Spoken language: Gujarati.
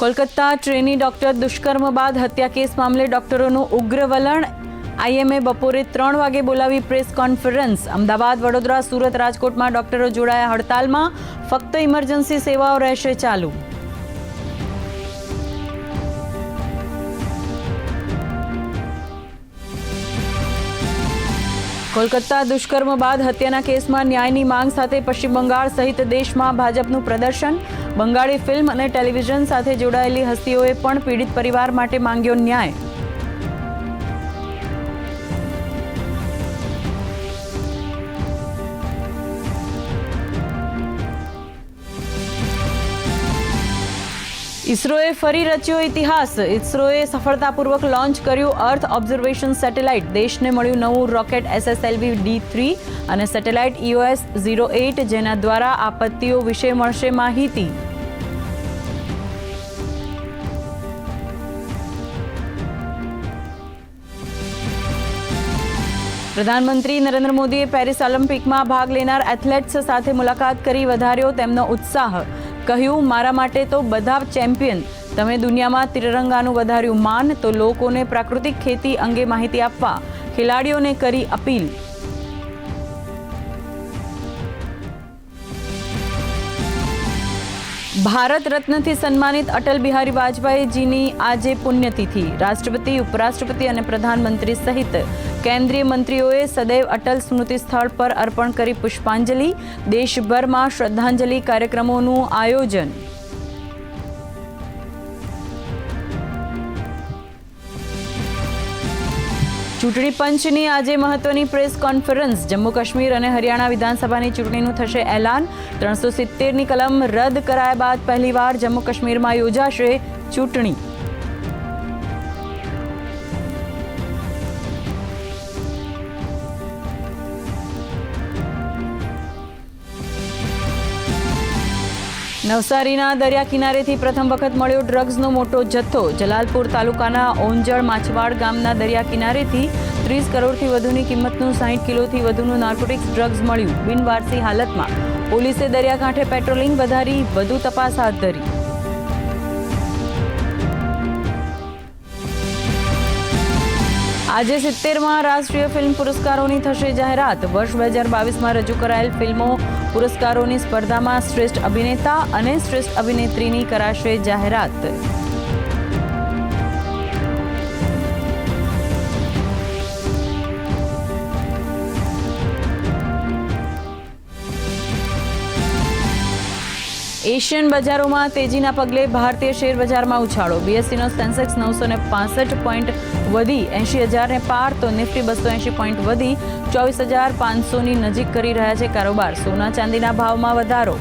કોલકાતા ટ્રેની ડોક્ટર દુષ્કર્મ બાદ હત્યા કેસ મામલે ડોક્ટરોનું ઉગ્ર વલણ. આઈએમએ બપોરે ત્રણ વાગે બોલાવી પ્રેસ કોન્ફરન્સ. અમદાવાદ, વડોદરા, સુરત રાજકોટમાં ડોક્ટરો જોડાયા હડતાલમાં. ફક્ત ઇમરજન્સી સેવાઓ રહેશે ચાલુ. કોલકાતા દુષ્કર્મ બાદ હત્યાના કેસમાં ન્યાયની માંગ સાથે પશ્ચિમ બંગાળ સહિત દેશમાં ભાજપનું પ્રદર્શન. બંગાળી ફિલ્મ અને ટેલિવિઝન સાથે જોડાયેલી હસ્તીઓએ પણ પીડિત પરિવાર માટે માંગ્યો ન્યાય. ઇસરોએ ફરી રચ્યો ઇતિહાસ. ઇસરોએ સફળતાપૂર્વક લોન્ચ કર્યું અર્થ ઓબ્ઝર્વેશન સેટેલાઇટ દેશને મળ્યું નવું રોકેટ એસએસએલવી ડી થ્રી અને સેટેલાઇટ ઇઓએસ ઝીરો એઇટ જેના દ્વારા આપત્તિઓ વિશે મળશે માહિતી. પ્રધાનમંત્રી નરેન્દ્ર મોદીએ પેરિસ ઓલિમ્પિકમાં ભાગ લેનાર એથ્લેટ્સ સાથે મુલાકાત કરી વધાર્યો તેમનો ઉત્સાહ. કહ્યું, મારા માટે તો બધા ચેમ્પિયન, તમે દુનિયામાં ત્રિરંગાનું વધાર્યું માન, તો લોકોને પ્રાકૃતિક ખેતી અંગે માહિતી આપવા, ખેલાડીઓને કરી અપીલ. ભારત રત્નથી સન્માનિત અટલ બિહારી વાજપેયીજીની આજે પુણ્યતિથિ. રાષ્ટ્રપતિ, ઉપરાષ્ટ્રપતિ અને પ્રધાનમંત્રી સહિત કેન્દ્રીય મંત્રીઓએ સદૈવ અટલ સ્મૃતિ સ્થળ પર અર્પણ કરી પુષ્પાંજલિ. દેશભરમાં શ્રદ્ધાંજલિ કાર્યક્રમોનું આયોજન ચૂંટણી પંચની આજે મહત્વની પ્રેસ કોન્ફરન્સ. જમ્મુ કાશ્મીર અને હરિયાણા વિધાનસભાની ચૂંટણીનું થશે એલાન. ત્રણસો સિત્તેરની કલમ રદ કરાયા બાદ પહેલીવાર જમ્મુ કાશ્મીરમાં યોજાશે ચૂંટણી. નવસારીના દરિયા કિનારેથી પ્રથમ વખત મળ્યો ડ્રગ્સનો મોટો જથ્થો. જલાલપુર તાલુકાના ઓંજળ માછવાડ ગામના દરિયા કિનારેથી ત્રીસ કરોડથી વધુની કિંમતનું સાહીઠ કિલોથી વધુનું નાર્કોટિક્સ ડ્રગ્સ મળ્યું. બિનવારસી હાલતમાં પોલીસે દરિયાકાંઠે પેટ્રોલિંગ વધારી, વધુ તપાસ હાથ ધરી. આજે સિત્તેરમાં રાષ્ટ્રીય ફિલ્મ પુરસ્કારોની થશે જાહેરાત. વર્ષ બે હજાર બાવીસમાં રજૂ કરાયેલ ફિલ્મો પુરસ્કારોની સ્પર્ધામાં શ્રેષ્ઠ અભિનેતા અને શ્રેષ્ઠ અભિનેત્રીની કરાશે જાહેરાત. એશિયન બજારોમાં તેજીના પગલે ભારતીય શેર બજારમાં ઉછાળો. બીએસસીનો સેન્સેક્સ નવસો ને પાસઠ પોઈન્ટ વધી, એંશી હજારને પાર, તો નિફ્ટી બસો એંશી પોઈન્ટ વધી, ચોવીસ હજાર પાંચસોની નજીક કરી રહ્યા છે કારોબાર. સોના ચાંદીના ભાવમાં વધારો.